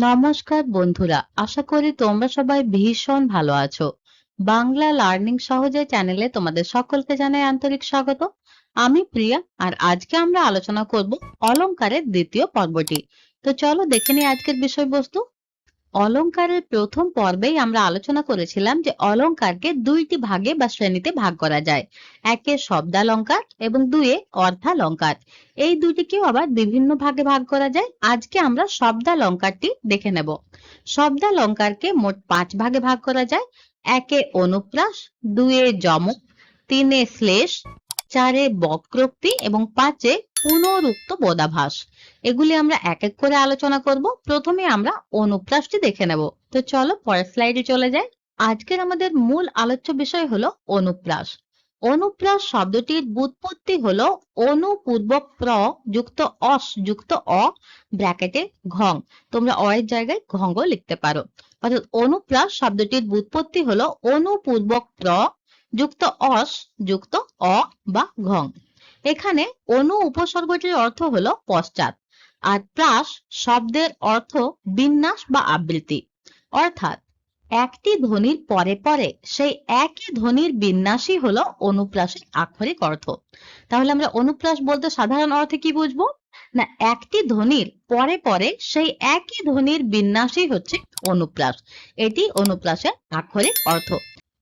নমস্কার বন্ধুরা, আশা করি তোমরা সবাই ভীষণ ভালো আছো। বাংলা লার্নিং সহজে চ্যানেলে তোমাদের সকলকে জানাই আন্তরিক স্বাগত। আমি প্রিয়া, আর আজকে আমরা আলোচনা করব অলংকারের দ্বিতীয় পর্বটি। তো চলো দেখে নিই আজকের বিষয়বস্তু। অলংকারের প্রথম পর্বেই আমরা আলোচনা করেছিলাম যে অলঙ্কারকে দুইটি ভাগে বা শ্রেণীতে ভাগ করা যায়। একে শব্দালঙ্কার এবং দুয়ে অর্থালংকার এই দুটিকেও আবার বিভিন্ন ভাগে ভাগ করা যায়। আজকে আমরা শব্দালঙ্কারটি দেখে নেব। শব্দালঙ্কারকে মোট পাঁচ ভাগে ভাগ করা যায়। একে অনুপ্রাস, দুয়ে যমক, তিনে শ্লেষ, চারে বক্রোক্তি এবং পাঁচে পুনরুক্ত বোধাভাস। এগুলি আমরা এক এক করে আলোচনা করব। প্রথমে আমরা অনুপ্রাসটি দেখে নেব। তো চলো পরের স্লাইডে চলে যাই। আজকের আমাদের মূল আলোচ্য বিষয় হলো অনুপ্রাস। অনুপ্রাস শব্দটির বুৎপত্তি হলো অনুপূর্বক প্র যুক্ত অস যুক্ত অ ব্র্যাকেটে ঘং। তোমরা অ এর জায়গায় ঘঙ্গ লিখতে পারো। অর্থাৎ অনুপ্রাস শব্দটির বুৎপত্তি হলো অনুপূর্বক প্র যুক্ত অস যুক্ত অ বা ঘং। এখানে অনু উপসর্গটির অর্থ হলো পশ্চাৎ। আর প্রাস শব্দের অর্থ বিন্যাস বা আবৃত্তি। অর্থাৎ একটি ধ্বনির পরে পরে সেই একই ধ্বনির বিন্যাসই হলো অনুপ্রাসের আক্ষরিক অর্থ। তাহলে আমরা অনুপ্রাস বলতে সাধারণ অর্থে কি বুঝব? না, একটি ধ্বনির পরে পরে সেই একই ধ্বনির বিন্যাসই হচ্ছে অনুপ্রাস। এটি অনুপ্রাসের আক্ষরিক অর্থ।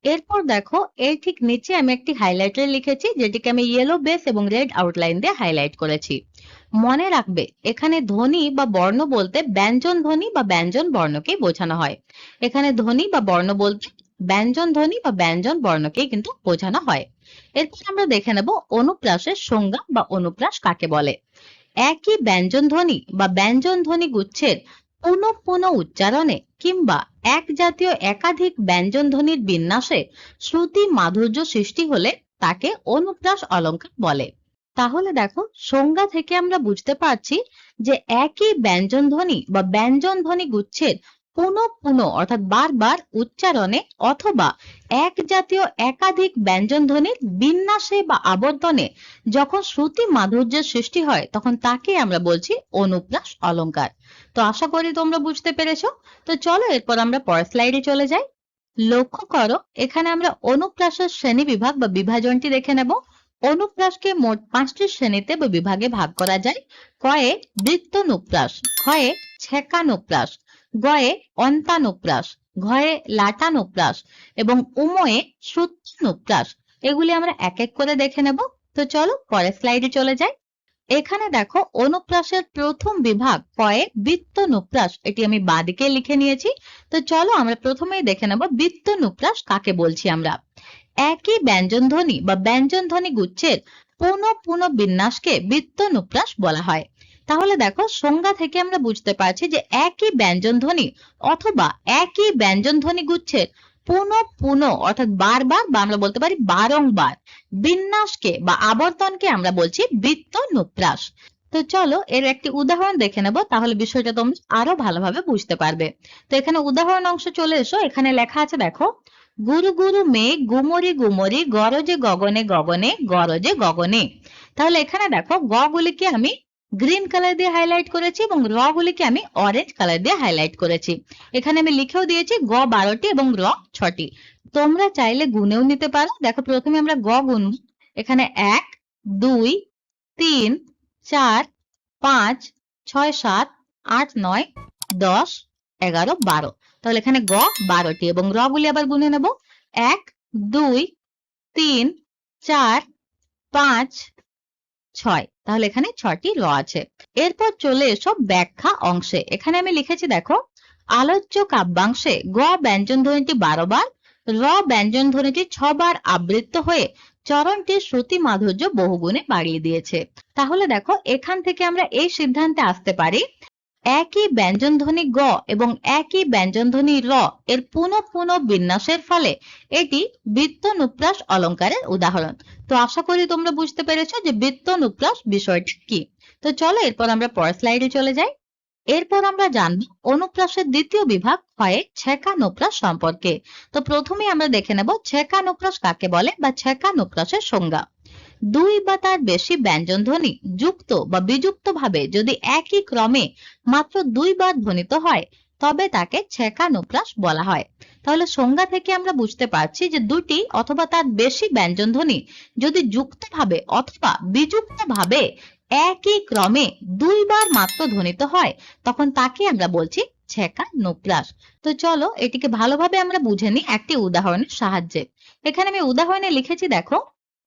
এরপর দেখো, এর ঠিক নিচে আমি একটি হাইলাইটার লিখেছি, যেটিকে আমি ইয়েলো বেস এবং রেড আউটলাইন দিয়ে হাইলাইট করেছি। মনে রাখবে, এখানে ধ্বনি বা বর্ণ বলতে ব্যঞ্জন ধ্বনি বা ব্যঞ্জন বর্ণকেই বোঝানো হয়। এখানে ধ্বনি বা বর্ণ বলতে ব্যঞ্জন ধ্বনি বা ব্যঞ্জন বর্ণকে কিন্তু বোঝানো হয়। এরপর আমরা দেখে নেব অনুপ্রাসের সংজ্ঞা বা অনুপ্রাস কাকে বলে। একই ব্যঞ্জন ধ্বনি বা ব্যঞ্জন ধ্বনি গুচ্ছের পুনঃ পুনঃ উচ্চারণে কিংবা এক জাতীয় একাধিক ব্যঞ্জন ধ্বনির বিন্যাসে শ্রুতি মাধুর্য সৃষ্টি হলে তাকে অনুপ্রাস অলঙ্কার বলে। তাহলে দেখো, সংজ্ঞা থেকে আমরা বুঝতে পারছি যে একই ব্যঞ্জন ধ্বনি বা ব্যঞ্জন ধ্বনি গুচ্ছের পুনঃ পুনঃ, অর্থাৎ বারবার উচ্চারণে অথবা এক জাতীয় একাধিক ব্যঞ্জন ধ্বনির বিন্যাসে বা আবর্তনে যখন শ্রুতি মাধুর্যের সৃষ্টি হয়, তখন তাকে আমরা বলছি অনুপ্রাস অলঙ্কার। তো আশা করি তোমরা বুঝতে পেরেছ। তো চলো এরপর আমরা পরের স্লাইডে চলে যাই। লক্ষ্য করো, এখানে আমরা অনুপ্রাসের শ্রেণি বিভাগ বা বিভাজনটি দেখে নেব। অনুপ্রাসকে মোট পাঁচটি শ্রেণীতে বা বিভাগে ভাগ করা যায়। কয়ে বৃত্তনুপ্রাস ক্ষয়ে ছেকানুপ্রাস গয়ে অন্তানুপ্রাস ঘয়ে লাটানুপ্রাস এবং উময়ে সূত্রানুপ্রাস এগুলি আমরা এক এক করে দেখে নেব। তো চলো পরের স্লাইডে চলে যাই। এখানে দেখো অনুপ্রাসের প্রথম বিভাগ কয়ে বৃত্তনুপ্রাস। এটি আমি বাদিকে লিখে নিয়েছি। তো চলো আমরা প্রথমেই দেখে নেব বৃত্তনুপ্রাস কাকে বলছি আমরা। একই ব্যঞ্জন ধ্বনি বা ব্যঞ্জন ধ্বনি গুচ্ছের পুনঃ পুনঃ বিন্যাসকে বৃত্তনুপ্রাস বলা হয়। তাহলে দেখো সংজ্ঞা থেকে আমরা বুঝতে পারছি যে একই ব্যঞ্জন ধ্বনি অথবা একই ব্যঞ্জন ধ্বনি গুচ্ছের পুনঃ পুনঃ অর্থাৎ বারবার বা আমরা বলতে পারি বারংবার বিন্যাসকে বা আবর্তনকে আমরা বলছি বৃত্তনুপ্রাস। তো চলো এর একটি উদাহরণ দেখে নেব, তাহলে বিষয়টা তোমরা আরও ভালোভাবে বুঝতে পারবে। তো এখানে উদাহরণ অংশ চলে এসো, এখানে লেখা আছে দেখো, গুরু গুরু মেঘ গুমরি গুমরি গরজে গগনে গগনে গরজে গগনে। তাহলে এখানে দেখো গ গুলিকে আমি গ্রিন কালার দিয়ে হাইলাইট করেছি এবং র গুলিকে আমি অরেঞ্জ কালার দিয়ে হাইলাইট করেছি। এখানে আমি লিখেও দিয়েছি গ বারোটি এবং র ছটি। তোমরা চাইলে গুনেও নিতে পারো। দেখো প্রথমে আমরা গ গুনব। এখানে এক, দুই, তিন, চার, পাঁচ, ছয়, সাত, আট, নয়, দশ, এগারো, বারো। তাহলে এখানে গ বারোটি এবং র গুলি আবার গুনে নেব। এক, দুই, তিন, চার, পাঁচ ছয়। তাহলে এখানে ছয়টি ল আছে। এরপর চলে এসো ব্যাখ্যা অংশে। এখানে আমি লিখেছি, দেখো, আলোচ্য কাব্যাংশে গ ব্যঞ্জন ধ্বনিটি বারো বার, র ব্যঞ্জন ধ্বনিটি ছবার আবৃত্ত হয়ে চরণটির শ্রুতি মাধুর্য বহুগুণে বাড়িয়ে দিয়েছে। তাহলে দেখো, এখান থেকে আমরা এই সিদ্ধান্তে আসতে পারি একই ব্যঞ্জন ধ্বনি গ এবং একই ব্যঞ্জন ধ্বনি র এর পুনঃ পুনঃ বিন্যাসের ফলে এটি বৃত্ত বৃত্তনুপ্রাস অলঙ্কারের উদাহরণ। তো আশা করি তোমরা বুঝতে পেরেছ যে বৃত্ত বৃত্তনুপ্রাস বিষয়টি কি। তো চলো এরপর আমরা পরের স্লাইডে চলে যাই। এরপর আমরা জানব অনুপ্রাসের দ্বিতীয় বিভাগ হয় ছেকানুপ্রাস সম্পর্কে। তো প্রথমে আমরা দেখে নেব ছেকানুপ্রাস কাকে বলে বা ছেকানুপ্রাসের সংজ্ঞা। দুই বা তার বেশি ব্যঞ্জন ধ্বনি যুক্ত বা বিযুক্ত ভাবে যদি একই ক্রমে মাত্র দুইবার ধ্বনিত হয়, তবে তাকে ছেকানুপ্রাস বলা হয়। তাহলে সংজ্ঞা থেকে আমরা বুঝতে পারছি যে দুটি অথবা তার বেশি ব্যঞ্জন ধ্বনি যদি যুক্তভাবে অথবা বিযুক্তভাবে একই ক্রমে দুইবার মাত্র ধ্বনিত হয়, তখন তাকে আমরা বলছি ছেকানুপ্রাস তো চলো এটিকে ভালোভাবে আমরা বুঝে নিই একটি উদাহরণের সাহায্যে। এখানে আমি উদাহরণে লিখেছি, দেখো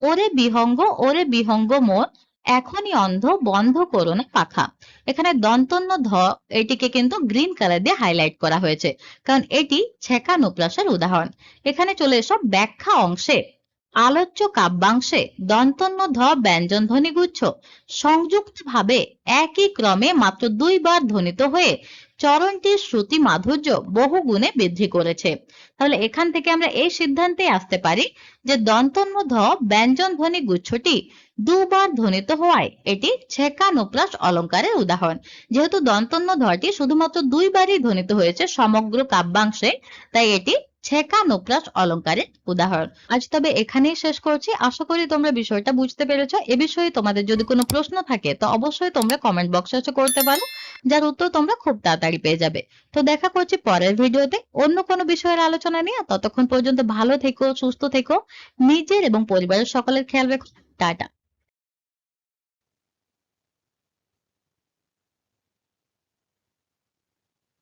ওরে বিহঙ্গ ওরে বিহঙ্গ মোর, এখনই অন্ধ, বন্ধ করো না পাখা। এখানে দন্তন্য ধ, এটিকে কিন্তু গ্রিন কালার দিয়ে হাইলাইট করা হয়েছে, কারণ এটি ছেকানুপ্রাসের উদাহরণ। এখানে চলে এসব ব্যাখ্যা অংশে। আলোচ্য কাব্যাংশে দন্তন্য ধ, ব্যঞ্জন ধ্বনিগুচ্ছ সংযুক্তভাবে একই ক্রমে মাত্র দুইবার ধ্বনিত হয়ে চরণটির শ্রুতি মাধুর্য বহু গুণে বৃদ্ধি করেছে। তাহলে এখান থেকে আমরা এই সিদ্ধান্তে আসতে পারি যে দন্তন্য ধ ব্যঞ্জন ধ্বনি গুচ্ছটি দুবার ধ্বনিত হওয়ায় এটি ছেকা ছেকানুপ্রাস অলঙ্কারের উদাহরণ। যেহেতু দন্তন্য ধটি শুধুমাত্র দুইবারই ধ্বনিত হয়েছে সমগ্র কাব্যাংশে, তাই এটি ছেকা ছেকানুপ্রাস অলঙ্কারের উদাহরণ। আজ তবে এখানেই শেষ করছি। আশা করি তোমরা বিষয়টা বুঝতে পেরেছ। এ বিষয়ে তোমাদের যদি কোনো প্রশ্ন থাকে, তো অবশ্যই তোমরা কমেন্ট বক্সে করতে পারো। যার উত্তর তোমরা খুব তাড়াতাড়ি পেয়ে যাবে। তো দেখা করছি পরের ভিডিওতে। অন্য কোনো বিষয়ের আলোচনা নিয়ে। ততক্ষণ পর্যন্ত ভালো থেকো, সুস্থ থেকো। নিজের এবং পরিবারের সকলের খেয়াল রেখো। টাটা।